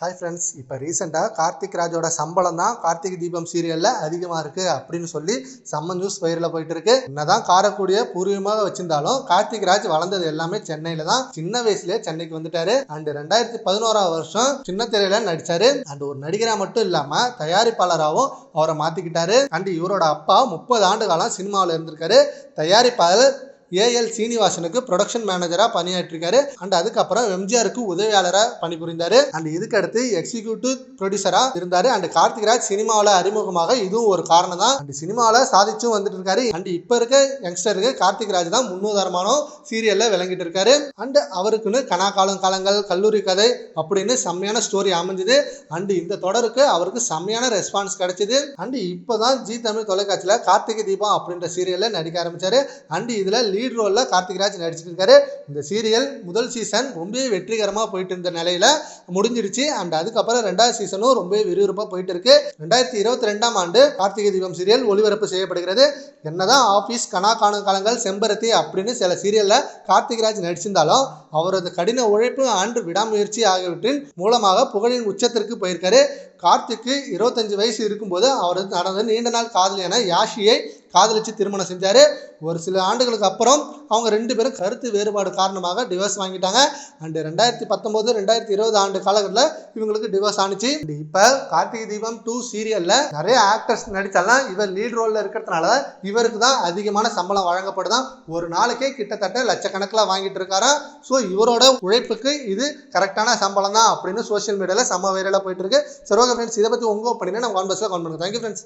Hi friends இப்போ ரீசெண்டாக கார்த்திக் ராஜோட சம்பளம் தான் கார்த்திக் தீபம் சீரியலில் அதிகமாக இருக்குது அப்படின்னு சொல்லி செம்ம நியூஸ் பயிரில் போயிட்டு இருக்கு என்னதான் காரக்கூடிய பூர்வீகமாக வச்சிருந்தாலும் கார்த்திக் ராஜ் வளர்ந்தது எல்லாமே சென்னையில தான். சின்ன வயசுலேயே சென்னைக்கு வந்துட்டாரு. அண்ட் ரெண்டாயிரத்தி பதினோராம் வருஷம் சின்ன திரையில நடிச்சாரு. அண்ட் ஒரு நடிகராக மட்டும் இல்லாமல் தயாரிப்பாளராகவும் அவரை மாற்றிக்கிட்டாரு அண்ட் இவரோட அப்பா முப்பது ஆண்டு காலம் சினிமாவில் இருந்திருக்காரு. தயாரிப்பாளர் ஏஎல் சீனிவாசனுக்கு ப்ரொடக்ஷன் மேனேஜராக பணியாற்றிருக்காரு. அண்ட் அதுக்கப்புறம் எம்ஜிஆருக்கு உதவியாளராக பணிபுரிந்தார். அண்ட் இதுக்கடுத்து எக்ஸிக்யூட்டிவ் ப்ரொடியூசராக இருந்தார். அண்ட் கார்த்திக்ராஜ் சினிமாவில் அறிமுகமாக இதுவும் ஒரு காரணம் தான் அண்ட் சினிமாவில் சாதிச்சும் வந்துட்டு இருக்காரு அண்ட் இப்போ இருக்க யங்ஸ்டருக்கு கார்த்திக் ராஜ் தான் முன்னுதாரணமான சீரியலில் விளங்கிட்டு இருக்காரு அண்ட் அவருக்குன்னு கனா காலம் காலங்கள் கல்லூரி கதை அப்படின்னு செம்மையான ஸ்டோரி அமைஞ்சுது. அண்ட் இந்த தொடருக்கு அவருக்கு செம்மையான ரெஸ்பான்ஸ் கிடைச்சிது. அண்ட் இப்போ தான் ஜி தமிழ் தொலைக்காட்சியில் கார்த்திகை தீபம் அப்படின்ற சீரியலில் நடிக்க ஆரம்பித்தார் அண்ட் இதில் லீட் ரோலில் கார்த்திக்ராஜ் நடிச்சிருக்காரு இந்த சீரியல் முதல் சீசன் ரொம்பவே வெற்றிகரமாக போயிட்டு இருந்த நிலையில் முடிஞ்சிருச்சு அண்ட் அதுக்கப்புறம் ரெண்டாவது சீசனும் ரொம்பவே விறுவிறுப்பாக போயிட்டு இருக்கு. ரெண்டாயிரத்தி இருபத்தி ரெண்டாம் ஆண்டு கார்த்திகை தீபம் சீரியல் ஒளிபரப்பு செய்யப்படுகிறது. என்னதான் ஆஃபீஸ் கனா காணும் காலங்கள் செம்பருத்தி அப்படின்னு சில சீரியலில் கார்த்திக்ராஜ் நடிச்சிருந்தாலும் அவரது கடின உழைப்பு அன்று விடாமுயற்சி ஆகியவற்றின் மூலமாக புகழின் உச்சத்திற்கு போயிருக்காரு. கார்த்திக்கு இருபத்தஞ்சு வயசு இருக்கும்போது அவர் நடந்த நீண்ட நாள் காதலியான யாஷியை காதலிச்சு திருமணம் செஞ்சார். ஒரு சில ஆண்டுகளுக்கு அப்புறம் அவங்க ரெண்டு பேரும் கருத்து வேறுபாடு காரணமாக டிவோர்ஸ் வாங்கிட்டாங்க. அண்டு ரெண்டாயிரத்தி பத்தொம்போது ரெண்டாயிரத்தி இருபது ஆண்டு காலகட்டத்தில் இவங்களுக்கு டிவோர்ஸ் ஆனிச்சு இப்போ கார்த்திகை தீபம் டூ சீரியலில் நிறைய ஆக்டர்ஸ் நடித்தாலாம் இவர் லீட் ரோலில் இருக்கிறதுனால இவருக்கு தான் அதிகமான சம்பளம் வழங்கப்படுதான். ஒரு நாளைக்கே கிட்டத்தட்ட லட்சக்கணக்கில் வாங்கிட்டு இருக்காராம் ஸோ இவரோட உழைப்புக்கு இது கரெக்டான சம்பளம் தான் அப்படின்னு சோஷியல் மீடியாவில் செம்ம வைரலாக போயிட்டு இருக்கு. சரி ஓகே ஃப்ரெண்ட்ஸ் இதை பற்றி உங்கள் பண்ணினா நம்ம கான்பர்ஸில் கால் பண்ணுறேன் தேங்க்யூ ஃப்ரெண்ட்ஸ்